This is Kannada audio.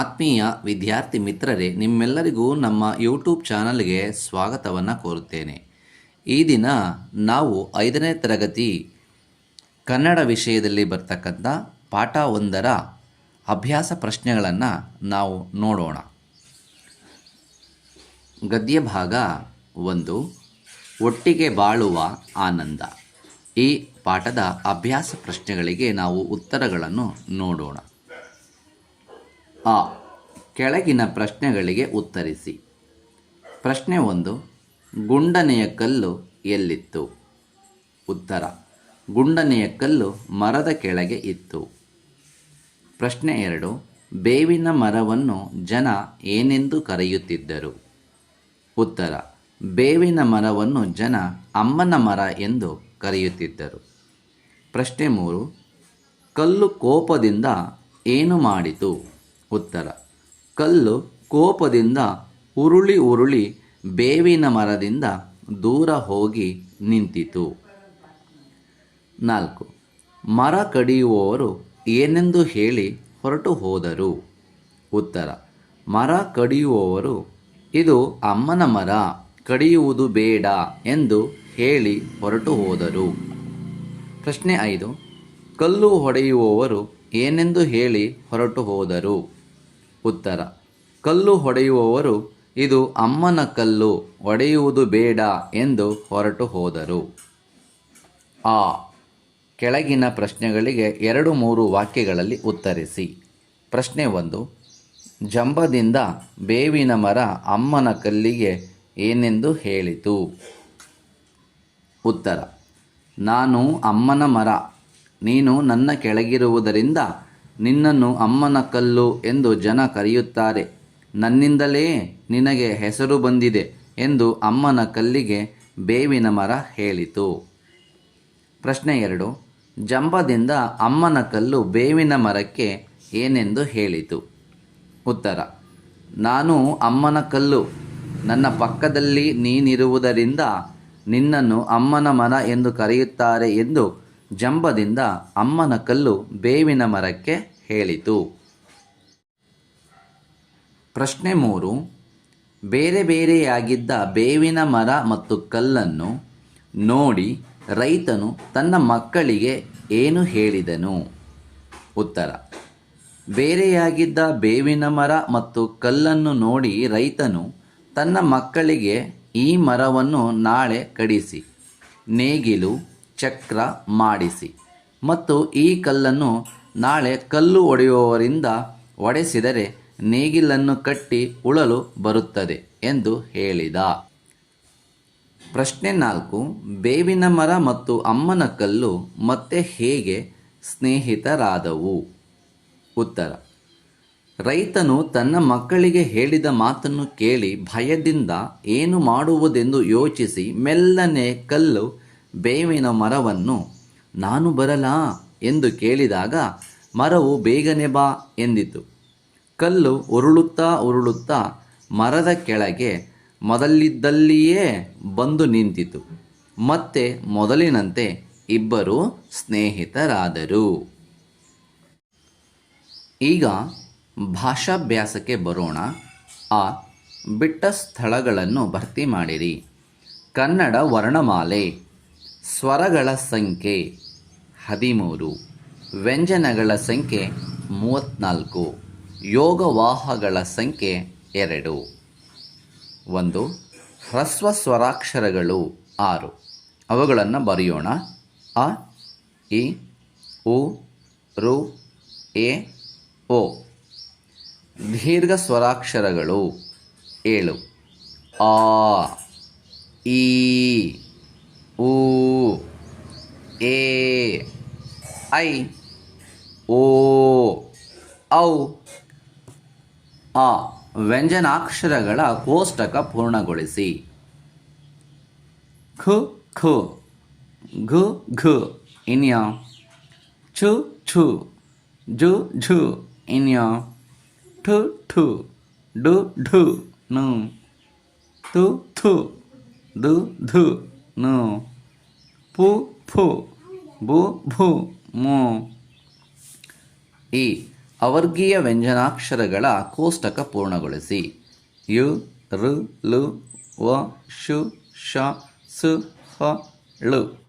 ಆತ್ಮೀಯ ವಿದ್ಯಾರ್ಥಿ ಮಿತ್ರರೇ, ನಿಮ್ಮೆಲ್ಲರಿಗೂ ನಮ್ಮ ಯೂಟ್ಯೂಬ್ ಚಾನಲ್ಗೆ ಸ್ವಾಗತವನ್ನು ಕೋರುತ್ತೇನೆ. ಈ ದಿನ ನಾವು ಐದನೇ ತರಗತಿ ಕನ್ನಡ ವಿಷಯದಲ್ಲಿ ಬರ್ತಕ್ಕಂಥ ಪಾಠ ಒಂದರ ಅಭ್ಯಾಸ ಪ್ರಶ್ನೆಗಳನ್ನು ನಾವು ನೋಡೋಣ. ಗದ್ಯ ಭಾಗ ಒಂದು, ಒಟ್ಟಿಗೆ ಬಾಳುವ ಆನಂದ. ಈ ಪಾಠದ ಅಭ್ಯಾಸ ಪ್ರಶ್ನೆಗಳಿಗೆ ನಾವು ಉತ್ತರಗಳನ್ನು ನೋಡೋಣ. ಆ, ಕೆಳಗಿನ ಪ್ರಶ್ನೆಗಳಿಗೆ ಉತ್ತರಿಸಿ. ಪ್ರಶ್ನೆ ಒಂದು, ಗುಂಡನೆಯ ಕಲ್ಲು ಎಲ್ಲಿತ್ತು? ಉತ್ತರ, ಗುಂಡನೆಯ ಕಲ್ಲು ಮರದ ಕೆಳಗೆ ಇತ್ತು. ಪ್ರಶ್ನೆ ಎರಡು, ಬೇವಿನ ಮರವನ್ನು ಜನ ಏನೆಂದು ಕರೆಯುತ್ತಿದ್ದರು? ಉತ್ತರ, ಬೇವಿನ ಮರವನ್ನು ಜನ ಅಮ್ಮನ ಮರ ಎಂದು ಕರೆಯುತ್ತಿದ್ದರು. ಪ್ರಶ್ನೆ ಮೂರು, ಕಲ್ಲು ಕೋಪದಿಂದ ಏನು ಮಾಡಿತು? ಉತ್ತರ. ಕಲ್ಲು ಕೋಪದಿಂದ ಉರುಳಿ ಉರುಳಿ ಬೇವಿನ ಮರದಿಂದ ದೂರ ಹೋಗಿ ನಿಂತಿತು. ನಾಲ್ಕು. ಮರ ಕಡಿಯುವವರು ಏನೆಂದು ಹೇಳಿ ಹೊರಟು ಹೋದರು. ಉತ್ತರ. ಮರ ಕಡಿಯುವವರು, ಇದು ಅಮ್ಮನ ಮರ, ಕಡಿಯುವುದು ಬೇಡ ಎಂದು ಹೇಳಿ ಹೊರಟು ಹೋದರು. ಪ್ರಶ್ನೆ ಐದು. ಕಲ್ಲು ಹೊಡೆಯುವವರು ಏನೆಂದು ಹೇಳಿ ಹೊರಟು ಹೋದರು. ಉತ್ತರ. ಕಲ್ಲು ಹೊಡೆಯುವವರು, ಇದು ಅಮ್ಮನ ಕಲ್ಲು ಒಡೆಯುವುದು ಬೇಡ ಎಂದು ಹೊರಟು ಹೋದರು. ಆ ಕೆಳಗಿನ ಪ್ರಶ್ನೆಗಳಿಗೆ ಎರಡು ಮೂರು ವಾಕ್ಯಗಳಲ್ಲಿ ಉತ್ತರಿಸಿ. ಪ್ರಶ್ನೆ ಒಂದು, ಜಂಬದಿಂದ ಬೇವಿನ ಮರ ಅಮ್ಮನ ಕಲ್ಲಿಗೆ ಏನೆಂದು ಹೇಳಿತು? ಉತ್ತರ, ನಾನು ಅಮ್ಮನ ಮರ, ನೀನು ನನ್ನ ಕೆಳಗಿರುವುದರಿಂದ ನಿನ್ನನ್ನು ಅಮ್ಮನ ಕಲ್ಲು ಎಂದು ಜನ ಕರೆಯುತ್ತಾರೆ. ನನ್ನಿಂದಲೇ ನಿನಗೆ ಹೆಸರು ಬಂದಿದೆ ಎಂದು ಅಮ್ಮನ ಕಲ್ಲಿಗೆ ಬೇವಿನ ಮರ ಹೇಳಿತು. ಪ್ರಶ್ನೆ ಎರಡು. ಜಂಬದಿಂದ ಅಮ್ಮನ ಕಲ್ಲು ಬೇವಿನ ಮರಕ್ಕೆ ಏನೆಂದು ಹೇಳಿತು? ಉತ್ತರ. ನಾನು ಅಮ್ಮನ ಕಲ್ಲು. ನನ್ನ ಪಕ್ಕದಲ್ಲಿ ನೀನಿರುವುದರಿಂದ ನಿನ್ನನ್ನು ಅಮ್ಮನ ಮರ ಎಂದು ಕರೆಯುತ್ತಾರೆ ಎಂದು ಜಂಬದಿಂದ ಅಮ್ಮನ ಕಲ್ಲು ಬೇವಿನ ಮರಕ್ಕೆ ಹೇಳಿತು. ಪ್ರಶ್ನೆ ಮೂರು. ಬೇರೆ ಬೇರೆಯಾಗಿದ್ದ ಬೇವಿನ ಮರ ಮತ್ತು ಕಲ್ಲನ್ನು ನೋಡಿ ರೈತನು ತನ್ನ ಮಕ್ಕಳಿಗೆ ಏನು ಹೇಳಿದನು? ಉತ್ತರ. ಬೇರೆಯಾಗಿದ್ದ ಬೇವಿನ ಮರ ಮತ್ತು ಕಲ್ಲನ್ನು ನೋಡಿ ರೈತನು ತನ್ನ ಮಕ್ಕಳಿಗೆ ಈ ಮರವನ್ನು ನಾಳೆ ಕಡಿಸಿ. ನೇಗಿಲು ಚಕ್ರ ಮಾಡಿಸಿ. ಮತ್ತು ಈ ಕಲ್ಲನ್ನು ನಾಳೆ ಕಲ್ಲು ಒಡೆಯುವವರಿಂದ ಒಡೆಸಿದರೆ ನೇಗಿಲನ್ನು ಕಟ್ಟಿ ಉಳಲು ಬರುತ್ತದೆ ಎಂದು ಹೇಳಿದ. ಪ್ರಶ್ನೆ ನಾಲ್ಕು. ಬೇವಿನ ಮರ ಮತ್ತು ಅಮ್ಮನ ಕಲ್ಲು ಮತ್ತೆ ಹೇಗೆ ಸ್ನೇಹಿತರಾದವು? ಉತ್ತರ. ರೈತನು ತನ್ನ ಮಕ್ಕಳಿಗೆ ಹೇಳಿದ ಮಾತನ್ನು ಕೇಳಿ ಭಯದಿಂದ ಏನು ಮಾಡುವುದೆಂದು ಯೋಚಿಸಿ ಮೆಲ್ಲನೆ ಕಲ್ಲು ಬೇವಿನ ಮರವನ್ನು ನಾನು ಬರಲಾ ಎಂದು ಕೇಳಿದಾಗ ಮರವು ಬೇಗನೆ ಬಾ ಎಂದಿತು. ಕಲ್ಲು ಉರುಳುತ್ತಾ ಉರುಳುತ್ತಾ ಮರದ ಕೆಳಗೆ ಮೊದಲಿದ್ದಲ್ಲಿಯೇ ಬಂದು ನಿಂತಿತು. ಮತ್ತೆ ಮೊದಲಿನಂತೆ ಇಬ್ಬರು ಸ್ನೇಹಿತರಾದರು. ಈಗ ಭಾಷಾಭ್ಯಾಸಕ್ಕೆ ಬರೋಣ. ಆ ಬಿಟ್ಟ ಸ್ಥಳಗಳನ್ನು ಭರ್ತಿ ಮಾಡಿರಿ. ಕನ್ನಡ ವರ್ಣಮಾಲೆ. ಸ್ವರಗಳ ಸಂಖ್ಯೆ ಹದಿಮೂರು, ವ್ಯಂಜನಗಳ ಸಂಖ್ಯೆ ಮೂವತ್ತ್ನಾಲ್ಕು ಯೋಗವಾಹಗಳ ಸಂಖ್ಯೆ ಎರಡು. ಒಂದು, ಹ್ರಸ್ವ ಸ್ವರಾಕ್ಷರಗಳು ಆರು. ಅವುಗಳನ್ನು ಬರೆಯೋಣ. ಅ, ಇ, ಉ, ರು, ಎ, ಓ. ದೀರ್ಘ ಸ್ವರಾಕ್ಷರಗಳು. ಏಳು. ಆ, ಈ ಊ ಎ ಐ, ಓ, ಔ, ಆ ವ್ಯಂಜನಾಕ್ಷರಗಳ ಕೋಷ್ಟಕ ಪೂರ್ಣಗೊಳಿಸಿ. ಖು ಖು, ಘು ಘು, ಇನ್ಯ ಛು ಛು ಝು ಝು, ಇನ್ಯ, ಠು ಠು, ಡು, ಢು ನು ತು, ಥು, ದು, ಧು, ನು, ಪು, ಫು, ಬು, ಭು ಮು. ಈ ಅವರ್ಗೀಯ ವ್ಯಂಜನಾಕ್ಷರಗಳ ಕೋಷ್ಟಕ ಪೂರ್ಣಗೊಳಿಸಿ. ಯು ಋ ಲು, ವ ಶು ಶ ಸು, ಹ, ಳು.